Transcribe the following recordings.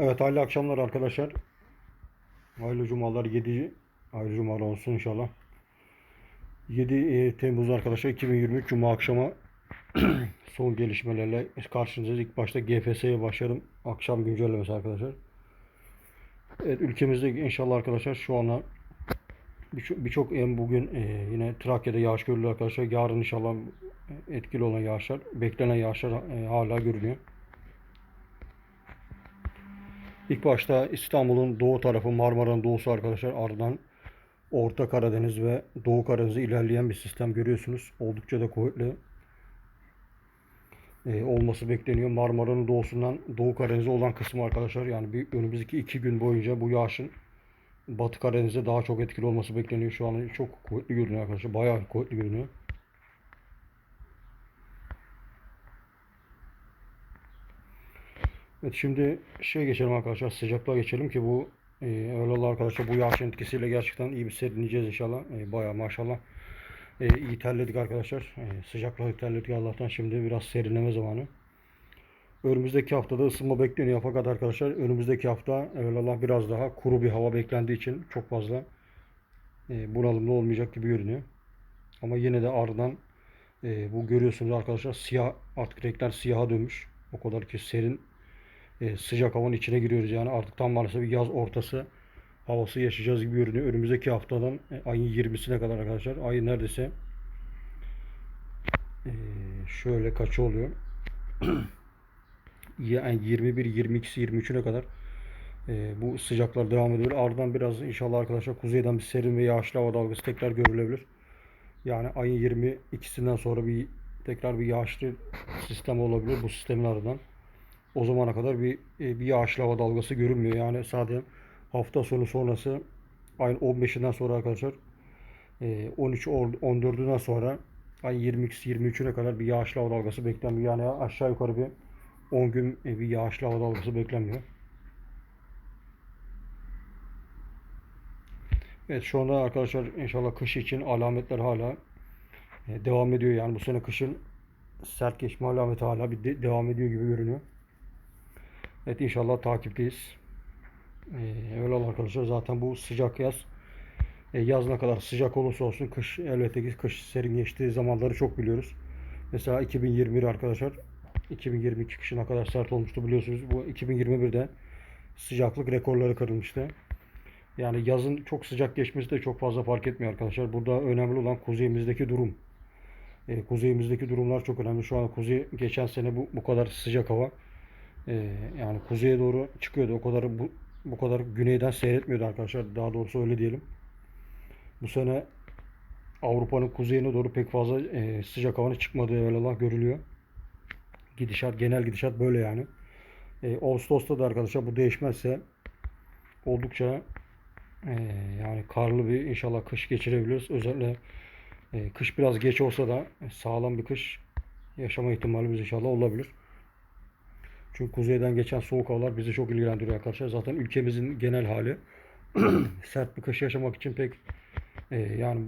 Evet hayırlı akşamlar arkadaşlar. Hayırlı cumalar 7 hayırlı cumalar olsun inşallah. 7 e, Temmuz arkadaşlar 2023 Cuma akşama son gelişmelerle karşınızdayız. İlk başta GFS'ye başladım. Akşam güncellemesi arkadaşlar. Evet ülkemizde inşallah arkadaşlar şu anda birçok birçok en bugün e, yine Trakya'da yağış görülüyor arkadaşlar. Yarın inşallah etkili olan yağışlar, beklenen yağışlar e, hala görünüyor. İlk başta İstanbul'un doğu tarafı Marmara'nın doğusu arkadaşlar ardından Orta Karadeniz ve Doğu Karadeniz'e ilerleyen bir sistem görüyorsunuz. Oldukça da kuvvetli e, olması bekleniyor. Marmara'nın doğusundan Doğu Karadeniz'e olan kısmı arkadaşlar yani bir, önümüzdeki iki gün boyunca bu yağışın Batı Karadeniz'e daha çok etkili olması bekleniyor. Şu an çok kuvvetli görünüyor arkadaşlar. Bayağı kuvvetli görünüyor. Evet şimdi şey geçelim arkadaşlar sıcaklığa geçelim ki bu e, öyle arkadaşlar bu yağışın etkisiyle gerçekten iyi bir serinleyeceğiz inşallah. E, bayağı maşallah e, iyi terledik arkadaşlar. E, sıcaklığı terledik Allah'tan şimdi biraz serinleme zamanı. Önümüzdeki haftada ısınma bekleniyor fakat arkadaşlar önümüzdeki hafta evvelallah biraz daha kuru bir hava beklendiği için çok fazla e, bunalımlı olmayacak gibi görünüyor. Ama yine de ardından e, bu görüyorsunuz arkadaşlar siyah artık renkler siyaha dönmüş. O kadar ki serin e, sıcak havanın içine giriyoruz yani artık tam maalesef yaz ortası havası yaşayacağız gibi görünüyor. Önümüzdeki haftadan e, ayın 20'sine kadar arkadaşlar ayın neredeyse e, şöyle kaçı oluyor? yani 21, 22, 23'üne kadar bu sıcaklar devam ediyor. Ardından biraz inşallah arkadaşlar kuzeyden bir serin ve yağışlı hava dalgası tekrar görülebilir. Yani ayın 22'sinden sonra bir tekrar bir yağışlı sistem olabilir bu sistemin ardından o zamana kadar bir e, bir yağışlı hava dalgası görünmüyor. Yani sadece hafta sonu sonrası ayın 15'inden sonra arkadaşlar 13 14'ünden sonra ayın 22'si 23'üne kadar bir yağışlı hava dalgası beklenmiyor. Yani aşağı yukarı bir 10 gün e, bir yağışlı hava dalgası beklenmiyor. Evet şu anda arkadaşlar inşallah kış için alametler hala e, devam ediyor. Yani bu sene kışın sert geçme alameti hala bir de, devam ediyor gibi görünüyor. Evet inşallah takipteyiz. Ee, öyle arkadaşlar zaten bu sıcak yaz. E, yaz ne kadar sıcak olursa olsun kış elbette ki kış serin geçtiği zamanları çok biliyoruz. Mesela 2021 arkadaşlar 2022 kışına kadar sert olmuştu biliyorsunuz. Bu 2021'de sıcaklık rekorları kırılmıştı. Yani yazın çok sıcak geçmesi de çok fazla fark etmiyor arkadaşlar. Burada önemli olan kuzeyimizdeki durum. E, kuzeyimizdeki durumlar çok önemli. Şu an kuzey geçen sene bu, bu kadar sıcak hava ee, yani kuzeye doğru çıkıyordu. O kadar bu, bu kadar güneyden seyretmiyordu arkadaşlar. Daha doğrusu öyle diyelim. Bu sene Avrupa'nın kuzeyine doğru pek fazla e, sıcak havanın çıkmadığı evvelallah görülüyor. Gidişat, genel gidişat böyle yani. E, Ağustos'ta da arkadaşlar bu değişmezse oldukça e, yani karlı bir inşallah kış geçirebiliriz. Özellikle e, kış biraz geç olsa da sağlam bir kış yaşama ihtimalimiz inşallah olabilir. Çünkü kuzeyden geçen soğuk havalar bizi çok ilgilendiriyor arkadaşlar. Zaten ülkemizin genel hali sert bir kış yaşamak için pek e, yani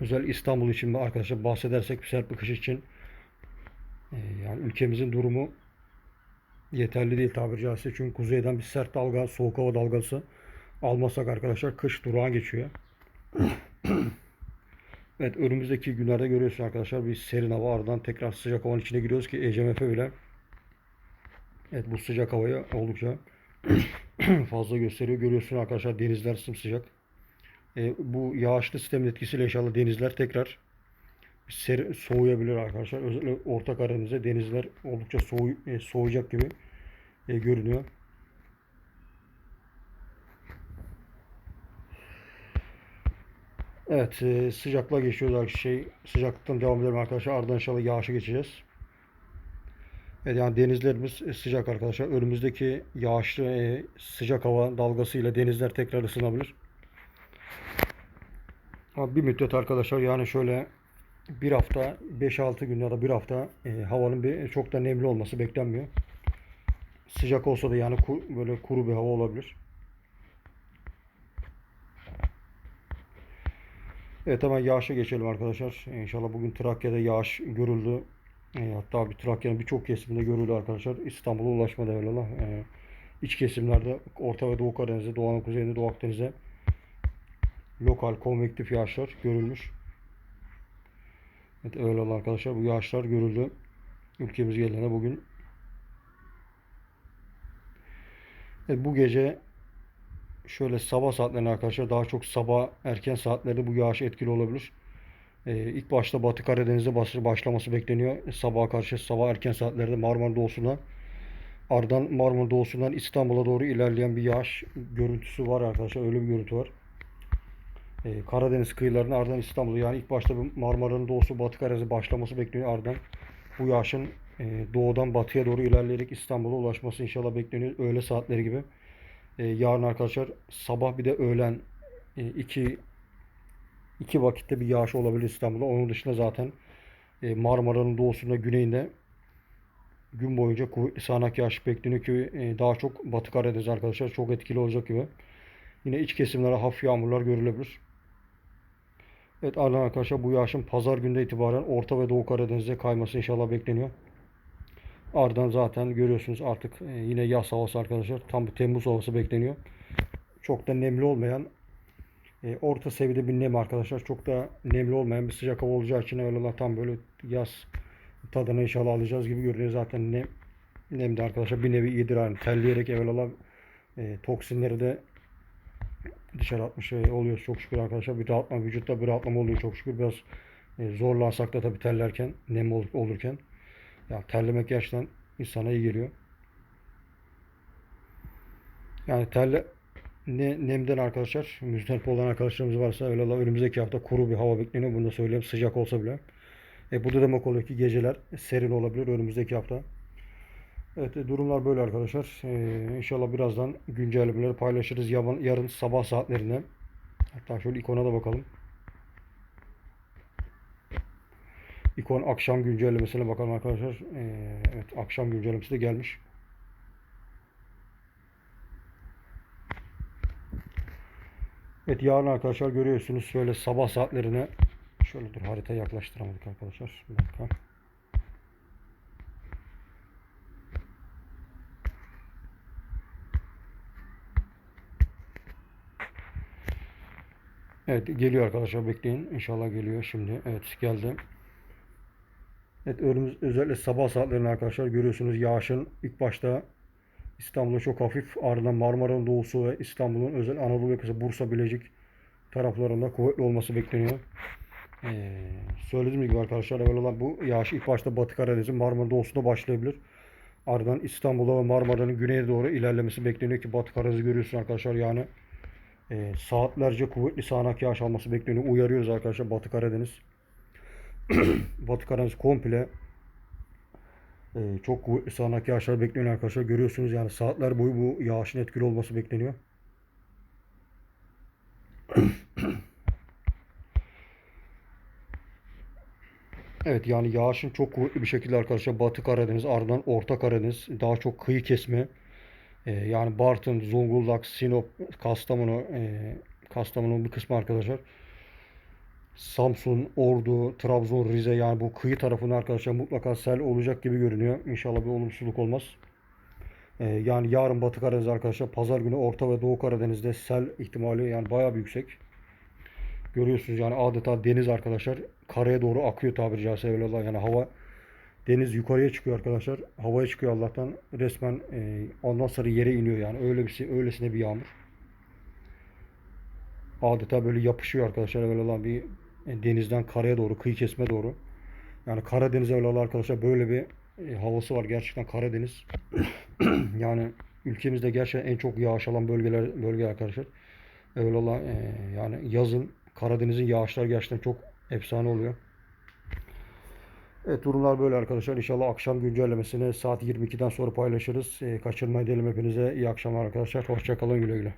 özel İstanbul için arkadaşlar bahsedersek sert bir kış için e, yani ülkemizin durumu yeterli değil tabiri caizse. Çünkü kuzeyden bir sert dalga, soğuk hava dalgası almasak arkadaşlar kış durağan geçiyor. evet önümüzdeki günlerde görüyorsunuz arkadaşlar bir serin hava ardından tekrar sıcak havanın içine giriyoruz ki ECMF bile Evet bu sıcak havayı oldukça fazla gösteriyor. Görüyorsunuz arkadaşlar denizler sımsıcak. E, bu yağışlı sistemin etkisiyle inşallah denizler tekrar seri, soğuyabilir arkadaşlar. Özellikle Orta Karadeniz'de denizler oldukça soğu, e, soğuyacak gibi e, görünüyor. Evet e, sıcaklığa geçiyoruz. Şey, sıcaklıktan devam edelim arkadaşlar. Ardından inşallah yağışa geçeceğiz. Evet yani denizlerimiz sıcak arkadaşlar. Önümüzdeki yağışlı e, sıcak hava dalgasıyla denizler tekrar ısınabilir. bir müddet arkadaşlar yani şöyle bir hafta 5-6 gün ya da bir hafta e, havanın bir, çok da nemli olması beklenmiyor. Sıcak olsa da yani böyle kuru bir hava olabilir. Evet hemen yağışa geçelim arkadaşlar. İnşallah bugün Trakya'da yağış görüldü. E, hatta bir Trakya'nın birçok kesiminde görüldü arkadaşlar. İstanbul'a ulaşmadı evvelallah. E, iç kesimlerde Orta ve Doğu Karadeniz'de, Doğu'nun kuzeyinde, Doğu Akdeniz'de lokal konvektif yağışlar görülmüş. Evet öyle olan arkadaşlar bu yağışlar görüldü. Ülkemiz gelene bugün. Evet, bu gece şöyle sabah saatlerine arkadaşlar daha çok sabah erken saatlerde bu yağış etkili olabilir. Ee, ilk başta Batı Karadeniz'de baş- başlaması bekleniyor. Sabaha karşı sabah erken saatlerde Marmara Doğusu'na ardından Marmara Doğusu'ndan İstanbul'a doğru ilerleyen bir yağış görüntüsü var arkadaşlar. Öyle bir görüntü var. Ee, Karadeniz kıyılarına ardından İstanbul'a yani ilk başta Marmara'nın doğusu Batı Karadeniz'e başlaması bekleniyor. Ardından bu yağışın e, doğudan batıya doğru ilerleyerek İstanbul'a ulaşması inşallah bekleniyor. Öğle saatleri gibi. Ee, yarın arkadaşlar sabah bir de öğlen e, iki vakitte bir yağış olabilir İstanbul'da. Onun dışında zaten e, Marmara'nın doğusunda, güneyinde gün boyunca kuvvetli sağanak yağış bekleniyor ki e, daha çok Batı Karadeniz arkadaşlar çok etkili olacak gibi. Yine iç kesimlere hafif yağmurlar görülebilir. Evet arkadaşlar bu yağışın pazar günde itibaren Orta ve Doğu Karadeniz'e kayması inşallah bekleniyor. Ardından zaten görüyorsunuz artık e, yine yaz havası arkadaşlar. Tam Temmuz havası bekleniyor. Çok da nemli olmayan e, orta seviyede bir nem arkadaşlar. Çok da nemli olmayan bir sıcak hava olacağı için öyle tam böyle yaz tadını inşallah alacağız gibi görünüyor. Zaten nem, nem de arkadaşlar bir nevi iyidir. Yani terleyerek evvelallah e, toksinleri de dışarı atmış şey oluyor çok şükür arkadaşlar. Bir rahatlama vücutta bir rahatlama oluyor çok şükür. Biraz e, zorlansak da tabii terlerken nem ol- olurken ya terlemek gerçekten insana iyi geliyor. Yani terle ne, nemden arkadaşlar müzdarip olan arkadaşlarımız varsa öyle önümüzdeki hafta kuru bir hava bekleniyor. Bunu da söyleyeyim sıcak olsa bile. E, bu da demek oluyor ki geceler serin olabilir önümüzdeki hafta. Evet e, durumlar böyle arkadaşlar. E, inşallah birazdan güncellemeleri paylaşırız. Yarın, yarın sabah saatlerinde. Hatta şöyle ikona da bakalım. İkon akşam güncellemesine bakalım arkadaşlar. E, evet akşam güncellemesi de gelmiş. Evet yarın arkadaşlar görüyorsunuz şöyle sabah saatlerine şöyle dur haritaya yaklaştıramadık arkadaşlar. Bir dakika. Evet geliyor arkadaşlar bekleyin. İnşallah geliyor şimdi. Evet geldi. Evet önümüz özellikle sabah saatlerinde arkadaşlar görüyorsunuz yağışın ilk başta İstanbul'da çok hafif ardından Marmara'nın doğusu ve İstanbul'un özel Anadolu yakası Bursa Bilecik taraflarında kuvvetli olması bekleniyor. Ee, söylediğim gibi arkadaşlar evvelallah bu yağış ilk başta Batı Karadeniz'in Marmara doğusunda başlayabilir. Ardından İstanbul'a ve Marmara'nın güneye doğru ilerlemesi bekleniyor ki Batı Karadeniz'i görüyorsunuz arkadaşlar yani e, saatlerce kuvvetli sağanak yağış alması bekleniyor. Uyarıyoruz arkadaşlar Batı Karadeniz. Batı Karadeniz komple e, çok kuvvetli sağanak yağışlar bekleniyor arkadaşlar. Görüyorsunuz yani saatler boyu bu yağışın etkili olması bekleniyor. Evet yani yağışın çok kuvvetli bir şekilde arkadaşlar Batı Karadeniz ardından Orta Karadeniz daha çok kıyı kesme e, yani Bartın, Zonguldak, Sinop, Kastamonu e, Kastamonu'nun bir kısmı arkadaşlar Samsun, Ordu, Trabzon, Rize yani bu kıyı tarafında arkadaşlar mutlaka sel olacak gibi görünüyor. İnşallah bir olumsuzluk olmaz. E, yani yarın Batı Karadeniz arkadaşlar pazar günü Orta ve Doğu Karadeniz'de sel ihtimali yani bayağı yüksek. Görüyorsunuz yani adeta deniz arkadaşlar karaya doğru akıyor tabiri caizse evvelallah. Yani hava deniz yukarıya çıkıyor arkadaşlar. Havaya çıkıyor Allah'tan resmen e, ondan sonra yere iniyor yani öyle bir şey öylesine bir yağmur. Adeta böyle yapışıyor arkadaşlar evvelallah bir denizden karaya doğru kıyı kesme doğru. Yani Karadeniz evvelallah arkadaşlar böyle bir e, havası var gerçekten Karadeniz. yani ülkemizde gerçekten en çok yağış alan bölgeler bölge arkadaşlar. Evvelallah e, yani yazın Karadeniz'in yağışları gerçekten çok efsane oluyor. Evet durumlar böyle arkadaşlar. İnşallah akşam güncellemesini saat 22'den sonra paylaşırız. E, kaçırmayın diyelim hepinize. İyi akşamlar arkadaşlar. Hoşçakalın güle güle.